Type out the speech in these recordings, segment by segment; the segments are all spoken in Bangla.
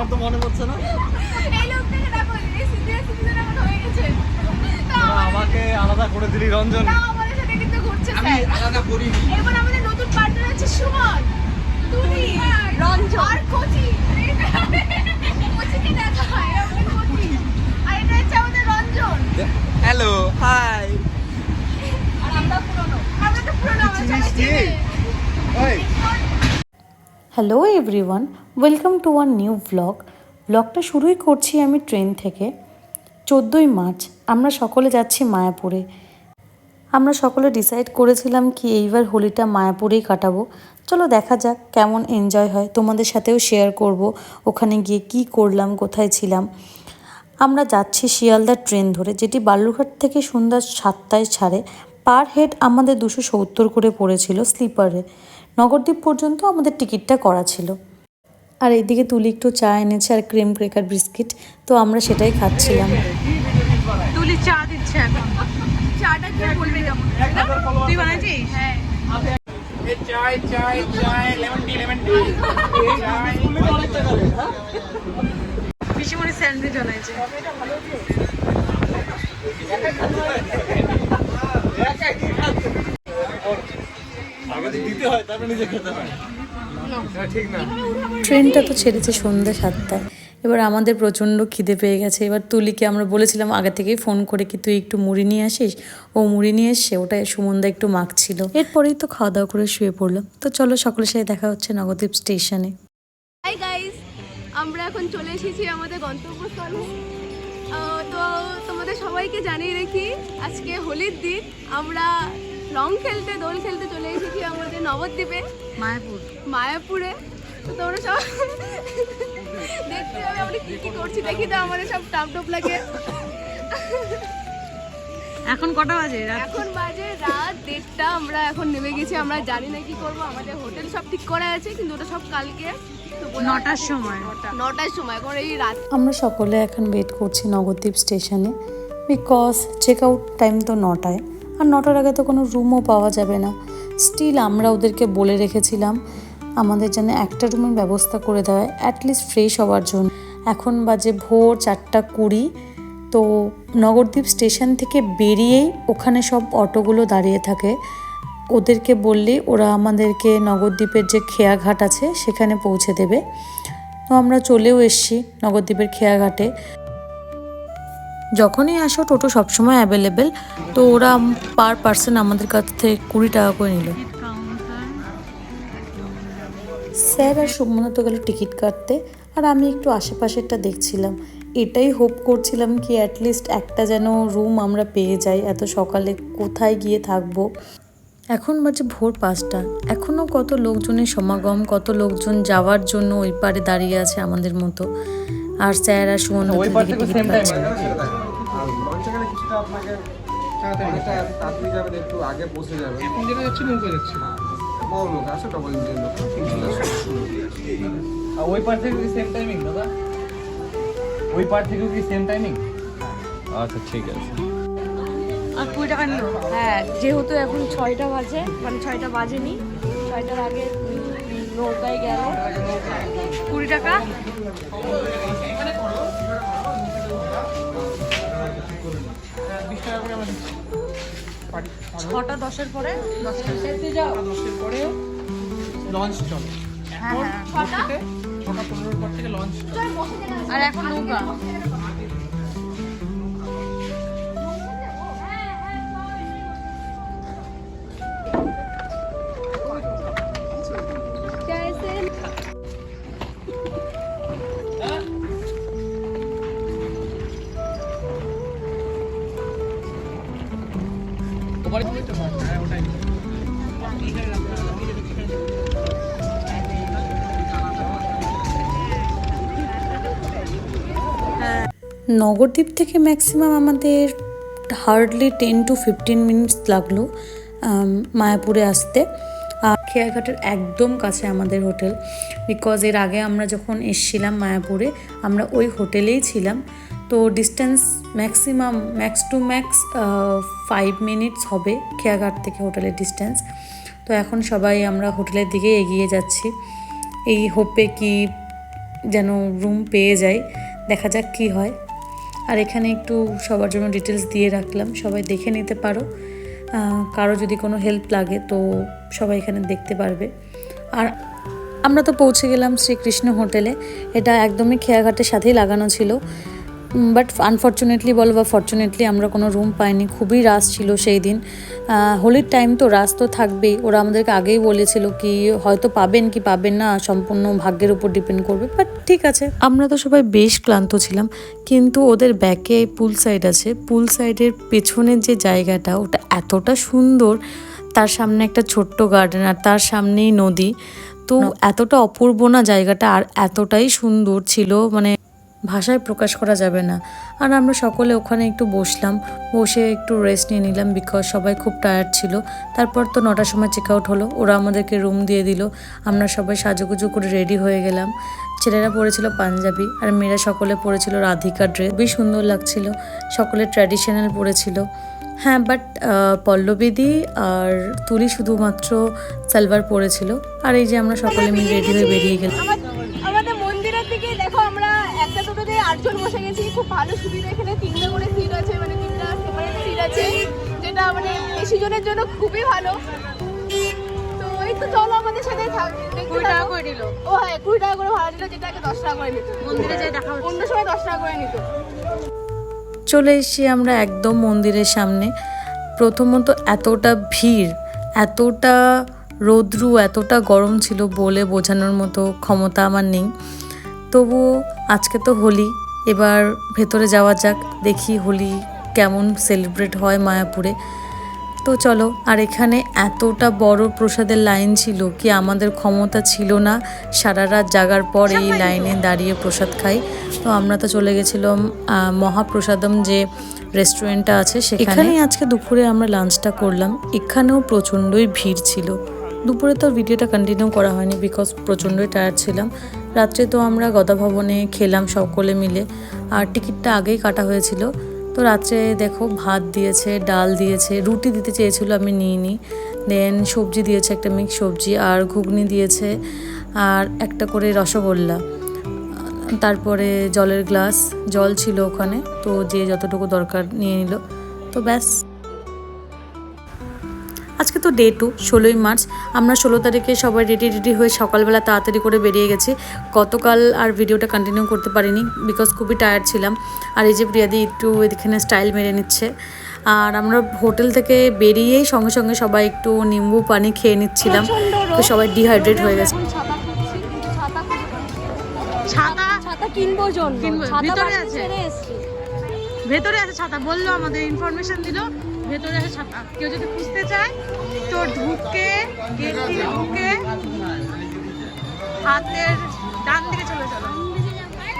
আমার তো মনে পড়ছে না। এই লোকটাকে দেখো এই সিনিয়র সিটিজেন এখন হয়ে গেছে। তাও আমাকে আলাদা করে দিলি রঞ্জন। তাও আমাদের সাথে কিন্তু ঘুরছে আমি আলাদা করিনি। এবার আমাদের নতুন পার্টনার হচ্ছে সুমন। তুলি রঞ্জন। আর কোচি। কোচিকে দেখা হয় আমাদের কোচি। আর এটা হচ্ছে আমাদের রঞ্জন। হ্যালো হাই আর আমরা পুরনো আমরা তো পুরনো আমরা চিনিস সবাই কি? চেনে ওই hello everyone welcome to one new blog ব্লগটা শুরুই করছি আমি ট্রেন থেকে। চোদ্দোই মার্চ, আমরা সকলে যাচ্ছি মায়াপুরে। আমরা সকলে ডিসাইড করেছিলাম কি এইবার হোলিটা মায়াপুরেই কাটাবো। চলো দেখা যাক কেমন এনজয় হয়। তোমাদের সাথেও শেয়ার করব, ওখানে গিয়ে কি করলাম, কোথায় ছিলাম। আমরা যাচ্ছি শিয়ালদার ট্রেন ধরে, যেটি বালুরঘাট থেকে সন্ধ্যা সাতটায় ছাড়ে। পার হেড আমাদের দুশো সত্তর করে পড়েছিল স্লিপারে নগরদ্বীপ পর্যন্ত আমাদের টিকিটটা করা ছিল। আর এইদিকে তুলি একটু চা এনেছে আর ক্রিম ক্রেকার বিস্কিট তো আমরা সেটাই খাচ্ছিলাম। তুলি চা দিচ্ছে এখন। চাটা খেয়ে বলবে কেমন? তুই বানাইছিস হ্যাঁ। চাই চাই চাই লেমন টি লেমন টি। চাই পিসিমণি স্যান্ডউইচ বানাইছে আগে তো দিতে হয় তারপরে নিজে খেতে হয় ঠিক না ট্রেনটা তো ছেড়েছে সন্ধ্যা সাতটায়। এবার আমাদের প্রচণ্ড খিদে পেয়ে গেছে। এবার তুলিকে আমরা বলেছিলাম আগে থেকেই ফোন করে কি তুই একটু মুড়ি নিয়ে আসিস? ও মুড়ি নিয়ে এসছে ওটা সুমনদা একটু মাখছিল। এরপরেই তো খাওয়া দাওয়া করে শুয়ে পড়লাম। তো চলো সকলের সাথে দেখা হচ্ছে নবদ্বীপ স্টেশনে। হাই গাইস আমরা এখন চলে এসেছি আমাদের গন্তব্যস্থলে। তো তোমাদের সবাইকে জানিয়ে রেখি আজকে হোলির দিন। আমরা রং খেলতে দোল খেলতে চলে এসেছি আমাদের নবদ্বীপে। মায়াপুর। মায়াপুরে। তো তোমরা সব দেখতে হবে আমরা কি কি করছি দেখি তো আমাদের সব টাপ টপ লাগে। এখন কটা বাজে? এখন বাজে রাত দেড়টা আমরা এখন নেমে গেছি আমরা জানি না কি করব আমাদের হোটেল সব ঠিক করা আছে কিন্তু ওটা সব কালকে। তো নটার সময়। নটার সময় এখন এই রাত। আমরা সকলে এখন ওয়েট করছি নবদ্বীপ স্টেশনে বিকজ চেক আউট টাইম তো নটায়। আর নটার আগে তো কোনো রুমও পাওয়া যাবে না। স্টিল আমরা ওদেরকে বলে রেখেছিলাম, আমাদের যেন একটা রুমের ব্যবস্থা করে দেওয়া হয় অ্যাটলিস্ট ফ্রেশ হওয়ার জন্য। এখন বাজে ভোর চারটা কুড়ি, তো নগরদ্বীপ স্টেশন থেকে বেরিয়েই ওখানে সব অটোগুলো দাঁড়িয়ে থাকে। ওদেরকে বললেই ওরা আমাদেরকে নগরদ্বীপের যে খেয়াঘাট আছে সেখানে পৌঁছে দেবে। তো আমরা চলেও এসেছি নগরদ্বীপের খেয়াঘাটে। যখনই আসো টোটো সবসময় অ্যাভেলেবেল তো ওরা পার পার্সন আমাদের কাছ থেকে কুড়ি টাকা করে নিল। স্যার আর সুমনা তো গেল টিকিট কাটতে আর আমি একটু আশেপাশেরটা দেখছিলাম। এটাই হোপ করছিলাম কি অ্যাটলিস্ট একটা যেন রুম আমরা পেয়ে যাই এত সকালে কোথায় গিয়ে থাকব। এখন বাজে ভোর পাঁচটা। এখনও কত লোকজনের সমাগম কত লোকজন যাওয়ার জন্য ওই পারে দাঁড়িয়ে আছে আমাদের মতো। আর স্যার আর সুমন ওই পার অনেকটা তাড়াতাড়ি যাবেন একটু আগে পৌঁছে যাবেন। এখন যেটা যাচ্ছে নৌকা যাচ্ছে। বড় লোক আছে ডবল ইঞ্জিন লোক ওই পার থেকে সেম টাইমিং দাদা? ওই পার কি সেম টাইমিং আচ্ছা ঠিক আছে। আর কুড়ি টাকা নিল হ্যাঁ যেহেতু এখন ছয়টা বাজে মানে ছয়টা বাজেনি ছয়টার আগে নৌকায় গেল। কুড়ি টাকা ছটা দশের পরে দশটা দশের পরে লঞ্চ চলে ছটা পনেরোর পর থেকে লঞ্চ আর এখন নৌকা। নগরদ্বীপ থেকে ম্যাক্সিমাম আমাদের hardly ten to fifteen minutes লাগল মায়াপুরে আসতে। আর খেয়াঘাটের একদম কাছে আমাদের হোটেল বিকজ এর আগে আমরা যখন এসছিলাম মায়াপুরে আমরা ওই হোটেলেই ছিলাম। তো distance maximum max to max five minutes হবে খেয়াঘাট থেকে হোটেলের ডিস্টেন্স তো এখন সবাই আমরা হোটেলের দিকে এগিয়ে যাচ্ছি। এই হোপে কি যেন রুম পেয়ে যাই। দেখা যাক কি হয়। আর এখানে একটু সবার জন্য ডিটেলস দিয়ে রাখলাম। সবাই দেখে নিতে পারো। কারও যদি কোনো হেল্প লাগে তো সবাই এখানে দেখতে পারবে। আর আমরা তো পৌঁছে গেলাম শ্রীকৃষ্ণ হোটেলে। এটা একদমই খেয়াঘাটের সাথেই লাগানো ছিল। বাট আনফর্চুনেটলি বলো বা ফর্চুনেটলি আমরা কোনো রুম পাইনি। খুবই রাশ ছিল সেই দিন। হোলির টাইম তো রাশ তো থাকবেই। ওরা আমাদেরকে আগেই বলেছিল কি হয়তো পাবেন কি পাবেন না সম্পূর্ণ ভাগ্যের উপর ডিপেন্ড করবে বাট ঠিক আছে। আমরা তো সবাই বেশ ক্লান্ত ছিলাম কিন্তু ওদের ব্যাকে পুল সাইড আছে। পুল সাইডের পেছনের যে জায়গাটা ওটা এতটা সুন্দর তার সামনে একটা ছোট্ট গার্ডেন আর তার সামনেই নদী। তো এতটা অপূর্ব না জায়গাটা আর এতটাই সুন্দর ছিল মানে ভাষায় প্রকাশ করা যাবে না। আর আমরা সকলে ওখানে একটু বসলাম, বসে একটু রেস্ট নিয়ে নিলাম বিকজ সবাই খুব টায়ার্ড ছিল। তারপর তো নটার সময় চেক আউট হলো, ওরা আমাদেরকে রুম দিয়ে দিল। আমরা সবাই সাজুগুজু করে রেডি হয়ে গেলাম। ছেলেরা পরেছিল পাঞ্জাবি আর মেয়েরা সকলে পরেছিল রাধিকা ড্রেস খুবই সুন্দর লাগছিল, সকলে ট্র্যাডিশনাল পরেছিল হ্যাঁ বাট পল্লবীদি আর তুলি শুধুমাত্র সালভার পরেছিল। আর এই যে আমরা সকলে মিলে রেডি হয়ে বেরিয়ে গেলাম আমার- আমাদের মন্দিরের দিকে দেখো আমরা একটা টোটোতে আটজন বসে গেছি খুব ভালো সুবিধা। এখানে তিনটে করে সিট আছে মানে তিনটা সেপারেট সিট আছে যেটা মানে বেশি জনের জন্য খুবই ভালো। তো এই তো চলো আমাদের সাথে থাক কুড়ি টাকা করে দিল ও হ্যাঁ কুড়ি টাকা করে ভাড়া দিল যেটা আগে দশ টাকা করে নিত। মন্দিরে যাই দেখা অন্য সময় দশ টাকা করে নিত। চলে এসেছি আমরা একদম মন্দিরের সামনে। প্রথমত এতটা ভিড় এতটা রৌদ্রু এতটা গরম ছিল বলে বোঝানোর মতো ক্ষমতা আমার নেই। তবুও আজকে তো হোলি এবার ভেতরে যাওয়া যাক দেখি হোলি কেমন সেলিব্রেট হয় মায়াপুরে। তো চলো আর এখানে এতটা বড় প্রসাদের লাইন ছিল কি আমাদের ক্ষমতা ছিল না সারা রাত জাগার পর এই লাইনে দাঁড়িয়ে প্রসাদ খাই। তো আমরা তো চলে গেছিলাম মহাপ্রসাদম যে রেস্টুরেন্টটা আছে সেখানে। আজকে দুপুরে আমরা লাঞ্চটা করলাম এখানেও প্রচণ্ডই ভিড় ছিল। দুপুরে তো ভিডিওটা কন্টিনিউ করা হয়নি বিকজ প্রচণ্ডই টায়ার্ড ছিলাম। রাত্রে তো আমরা গদা ভবনে খেলাম সকলে মিলে। আর টিকিটটা আগেই কাটা হয়েছিল। তো রাত্রে দেখো ভাত দিয়েছে, ডাল দিয়েছে, রুটি দিতে চেয়েছিল আমি নিইনি। দেন সবজি দিয়েছে একটা মিক্স সবজি আর ঘুগনি দিয়েছে আর একটা করে রসগোল্লা। তারপরে জলের গ্লাস জল ছিল ওখানে। তো যে যতটুকু দরকার নিয়ে নিল। তো ব্যাস। আজকে তো ডে টু ষোলোই মার্চ। আমরা ষোলো তারিখে সবাই রেডি রেডি হয়ে সকালবেলা তাড়াতাড়ি করে বেরিয়ে গেছি। গতকাল আর ভিডিওটা কন্টিনিউ করতে পারিনি বিকজ খুবই টায়ার্ড ছিলাম। আর এই যে প্রিয়াদি একটু এখানে স্টাইল মেরে নিচ্ছে। আর আমরা হোটেল থেকে বেরিয়েই সঙ্গে সঙ্গে সবাই একটু নিম্বু পানি খেয়ে নিচ্ছিলাম। তো সবাই ডিহাইড্রেট হয়ে গেছে। ছাতা ছাতা খুঁজে পাচ্ছি না। ছাতা ছাতা কিনবো জন্য। ভিতরে আছে? ভেতরে আছে ছাতা বলল আমাদের ইনফরমেশন দিল। ভেতরে কেউ যদি খুঁজতে চায় তো ঢুকে গেট দিয়ে ঢুকে হাতের ডান দিকে চলে চলো।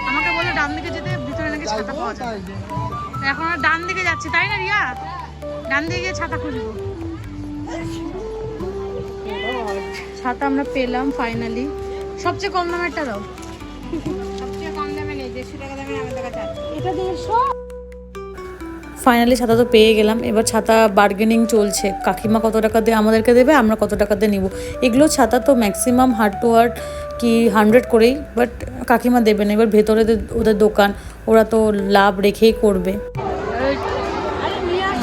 আমাকে বলে ডান দিকে যেতে ভিতরে নাকি ছাতা পাওয়া যায়। এখন আমরা ডান দিকে যাচ্ছি তাই না রিয়া? ডান দিকে গিয়ে ছাতা খুঁজবো। ছাতা আমরা পেলাম ফাইনালি সবচেয়ে কম দামেরটা দাও। সবচেয়ে কম দামে নেই দেড়শো টাকা দামের আমাদের কাছে এটা দেড়শো? ফাইনালি ছাতা তো পেয়ে গেলাম। এবার ছাতা বার্গেনিং চলছে। কাকিমা কত টাকা দিয়ে আমাদেরকে দেবে, আমরা কত টাকা দিয়ে নিব। এগুলো ছাতা তো ম্যাক্সিমাম হার্ড টু হার্ড কি হান্ড্রেড করেই বাট কাকিমা দেবে না। এবার ভেতরে ওদের দোকান, ওরা তো লাভ রেখেই করবে।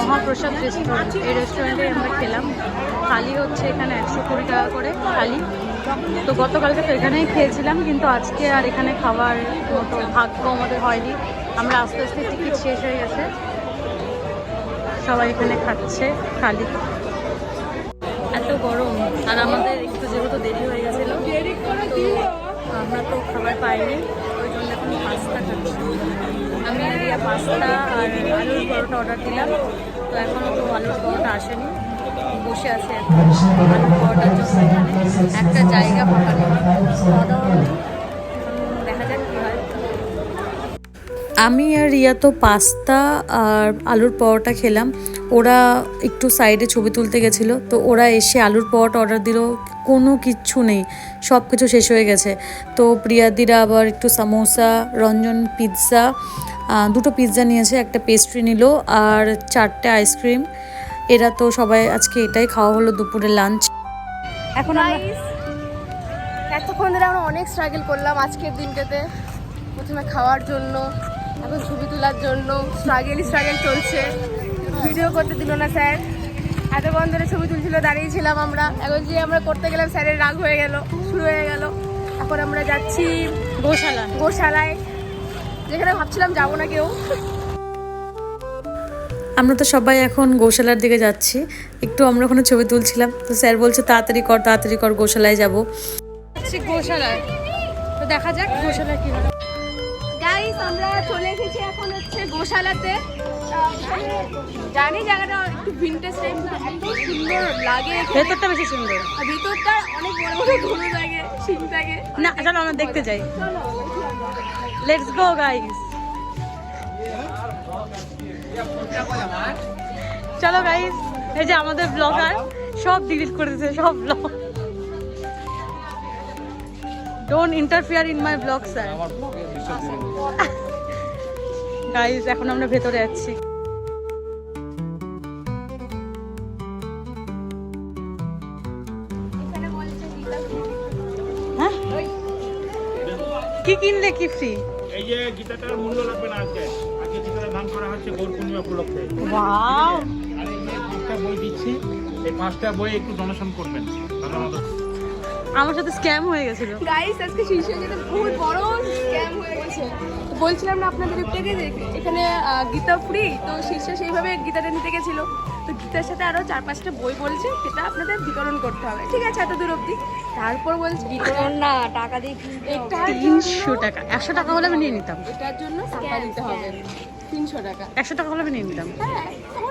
মহাপ্রসাদ রেস্টুরেন্ট এই রেস্টুরেন্টে আমরা খেলাম। থালি হচ্ছে এখানে একশো কুড়ি টাকা করে থালি। তো গতকালকে তো এখানেই খেয়েছিলাম, কিন্তু আজকে আর এখানে খাবার মতো ভাগ্য আমাদের হয়নি। আমরা আস্তে আস্তে টিকিট শেষ হয়ে গেছে। সবাই এখানে খাচ্ছে খালি। এত গরম, আর আমাদের একটু যেহেতু দেরি হয়ে গেছিল আমরা তো খাবার পাইনি, ওই জন্য এখন পাস্তা খাচ্ছি। আমি পাস্তা আর আলুর পরোটা অর্ডার দিলাম, তো এখনও তো আলুর পরোটা আসেনি। বসে আছে আলুর পরোটার জন্য একটা জায়গা ফাঁকা খাওয়া দাওয়া আমি আর রিয়া তো পাস্তা আর আলুর পরোটা খেলাম। ওরা একটু সাইডে ছবি তুলতে গেছিল। তো ওরা এসে আলুর পরোটা অর্ডার দিল। কোনো কিচ্ছু নেই। সব কিছু শেষ হয়ে গেছে। তো প্রিয়াদিরা আবার একটু সামোসা, রঞ্জন পিৎজা দুটো পিৎজা নিয়েছে। একটা পেস্ট্রি নিল আর চারটে আইসক্রিম এরা তো সবাই আজকে এটাই খাওয়া হলো দুপুরে লাঞ্চ এখন এতক্ষণ ধরে আমরা অনেক স্ট্রাগল করলাম আজকের দিনটাতে। প্রথমে খাওয়ার জন্য। এখন ছবি তোলার জন্য স্ট্রাগেলই স্ট্রাগল চলছে। ভিডিও করতে দিল না স্যার। এতক্ষণ ধরে ছবি তুলছিল দাঁড়িয়েছিলাম আমরা। এখন যে আমরা করতে গেলাম স্যারের রাগ হয়ে গেল শুরু হয়ে গেল। এখন আমরা যাচ্ছি গোশালা গোশালায়। যেখানে ভাবছিলাম যাব না কেউ। আমরা তো সবাই এখন গোশালার দিকে যাচ্ছি। একটু আমরা ওখানে ছবি তুলছিলাম। তো স্যার বলছে তাড়াতাড়ি কর তাড়াতাড়ি কর গোশালায় যাব। গোশালায়। তো দেখা যাক গোশালায় কি। গাইস আমরা চলে হচ্ছে গোশালাতে। জানি জায়গাটা একটু ভিন্টেজ টাইপ এত সুন্দর লাগে ভেতরটা বেশি সুন্দর। আর ভিতরটা অনেক বড় বড় গরু থাকে সিং থাকে। না চলো আমরা দেখতে যাই। লেটস গো গাইস চলো গাইস এই যে আমাদের ব্লগার সব ডিলিট করে দিয়েছে সব blog don't interfere in my blog sir guys এখন আমরা ভেতরে যাচ্ছি এখানে বলছে গীতা হ্যাঁ? কি কিনলে কি ফ্রি এই যে গীতাটার মূল্য লাগবে না আজকে। আজকে গীতাটা দান করা হচ্ছে গৌর পূর্ণিমা উপলক্ষে। ওয়াও আর এই যে বই দিচ্ছি এই পাঁচটা বই একটু ডোনেশন করবেন। মতো আমার সাথে স্ক্যাম হয়ে গেছিল। গাইস আজকে শীর্ষে যেটা বহুত বড় স্ক্যাম হয়ে গেছে। তো বলছিলাম না আপনাদের একটু এখানে গীতা ফ্রি তো শীর্ষে সেইভাবে গীতাটা নিতে গেছিল। তো গীতার সাথে আরও চার পাঁচটা বই বলছে সেটা আপনাদের বিতরণ করতে হবে। ঠিক আছে এত দূর অবধি। তারপর বলছে বিতরণ না টাকা দিয়ে তিনশো টাকা। একশো টাকা হলে আমি নিয়ে নিতাম। এটার জন্য টাকা দিতে হবে। তিনশো টাকা। একশো টাকা হলে আমি নিয়ে নিতাম। হ্যাঁ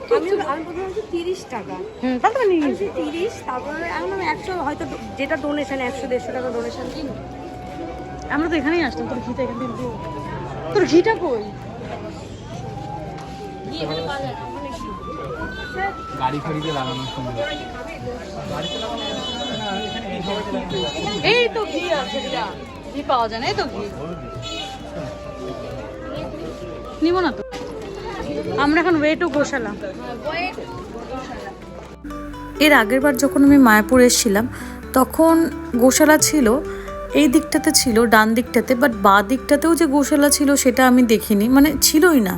আমি আমি প্রথমে তিরিশ টাকা। তাহলে তিরিশ তারপরে আমি একশো হয়তো যেটা ডোনেশন একশো দেড়শো টাকা ডোনেশন দিন আমরা তো এখানেই আসতাম তোর ঘিটা এখান থেকে তোর ঘিটা কই? গাড়ি ফাড়িতে লাগানো এই তো ঘি আছে ঘি পাওয়া যায় না এই তো ঘি। নিব না তো। আমরা এখন ওয়ে টু গোশালা এর আগের বার যখন আমি মায়াপুর এসেছিলাম, তখন গোশালা ছিল, এই দিকটাতে ছিল, ডান দিকটাতে বাট বাঁ দিকটাতেও যে গোশালা ছিল সেটা আমি দেখিনি মানে ছিলই না।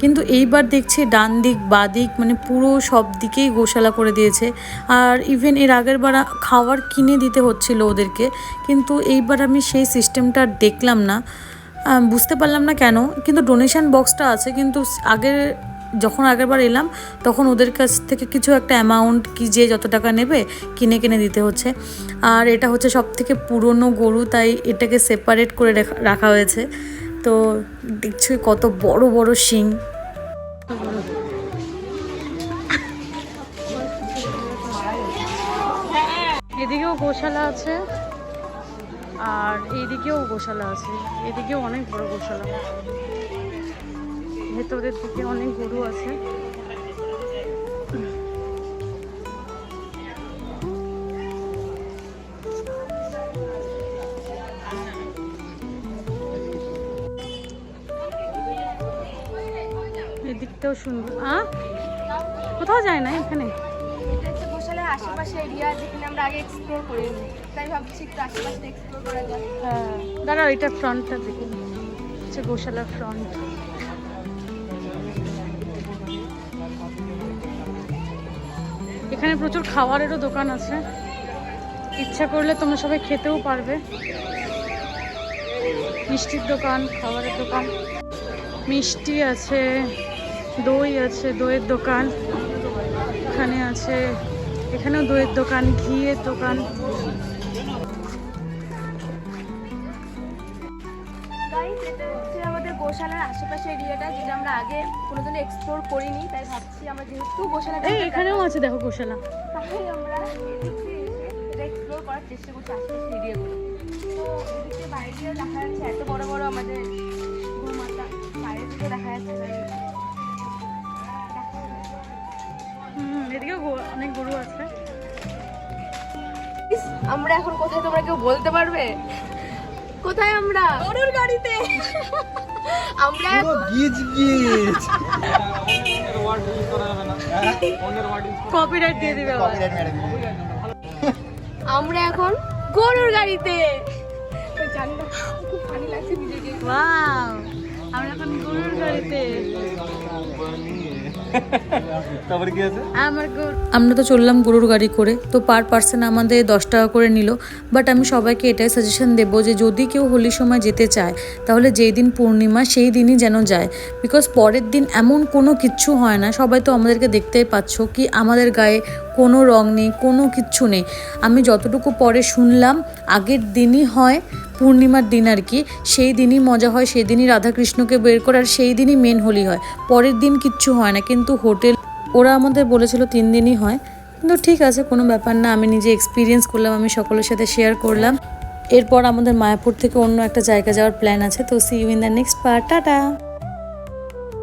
কিন্তু এইবার দেখছি ডান দিক, বাঁ দিক মানে পুরো সব দিকেই গোশালা করে দিয়েছে। আর ইভেন এর আগের বার খাবার কিনে দিতে হচ্ছিল ওদেরকে, কিন্তু এইবার আমি সেই সিস্টেমটা দেখলাম না। বুঝতে পারলাম না কেন, কিন্তু ডোনেশন বক্সটা আছে, কিন্তু আগের, যখন আগেরবার এলাম, তখন ওদের কাছ থেকে কিছু একটা অ্যামাউন্ট কি যে যত টাকা নেবে, কিনে কিনে দিতে হচ্ছে। আর এটা হচ্ছে সব থেকে পুরনো গরু, তাই এটাকে সেপারেট করে রেখা- রাখা হয়েছে। তো দেখছি কত বড় বড় শিং। এদিকেও গোশালা আছে। আর এইদিকেও গোশালা আছে। এদিকেও অনেক বড় গোশালা। ভেতরের দিকে অনেক গরু আছে। এদিকটাও সুন্দর। আ কোথাও যায় না এখানে? আশেপাশে এরিয়া যেখানে আমরা আগে এক্সপ্লোর করিনি। তাই ভাবছি একটু আশেপাশে এক্সপ্লোর করা হ্যাঁ দাঁড়াও, এটা ফ্রন্টটা দেখুন। হচ্ছে গোশালার ফ্রন্ট। এখানে প্রচুর খাবারেরও দোকান আছে। ইচ্ছা করলে তোমরা সবাই খেতেও পারবে। মিষ্টির দোকান, খাবারের দোকান। মিষ্টি আছে, দই আছে, দইয়ের দোকান। এখানে আছে এখানেও দইয়ের দোকান ঘিয়ের দোকান। গোশালার আশেপাশে এরিয়াটা যেটা আমরা আগে এক্সপ্লোর করিনি তাই ভাবছি আমরা যেহেতু গোশালা এই এখানেও আছে দেখো গোশালা। তাই আমরা এদিক দিয়ে এসে এটা এক্সপ্লোর করার চেষ্টা করছি আশেপাশে এরিয়াগুলো। তো এদিকে বাইরে দেখা যাচ্ছে এত বড় বড় আমাদের গোমাতা বাইরে থেকে দেখা যাচ্ছে এদিকেও অনেক গরু আছে। আমরা এখন কোথায় তোমরা কেউ বলতে পারবে? কোথায় আমরা? গরুর গাড়িতে। আমরা গিজ গিজ। কপিরাইট দিয়ে দিবে। আমরা এখন গরুর গাড়িতে। তো জানি না খুব ফানি লাগছে নিজেকে। ওয়াও আমরা এখন গরুর গাড়িতে। আমরা তো চললাম গরুর গাড়ি করে, তো পার পার্সন আমাদের দশ টাকা করে নিল। বাট আমি সবাইকে এটাই সাজেশন দেবো যে যদি কেউ হোলির সময় যেতে চায়, তাহলে যেই দিন পূর্ণিমা, সেই দিনই যেন যায়। বিকজ পরের দিন এমন কোনো কিচ্ছু হয় না, সবাই তো আমাদেরকে দেখতেই পাচ্ছ কি আমাদের গায়ে কোনো রং নেই, কোনো কিচ্ছু নেই। আমি যতটুকু পরে শুনলাম, আগের দিনই হয় পূর্ণিমার দিন আর কি, সেই দিনই মজা হয়, সেই দিনই রাধাকৃষ্ণকে বের করে আর সেই দিনই মেন হোলি হয়। পরের দিন কিচ্ছু হয় না, কিন্তু হোটেল, ওরা আমাদের বলেছিল তিন দিনই হয়। কিন্তু ঠিক আছে, কোনো ব্যাপার না, আমি নিজে এক্সপিরিয়েন্স করলাম, আমি সকলের সাথে শেয়ার করলাম। এরপর আমাদের মায়াপুর থেকে অন্য একটা জায়গা যাওয়ার প্ল্যান আছে, তো see you in the next part tata!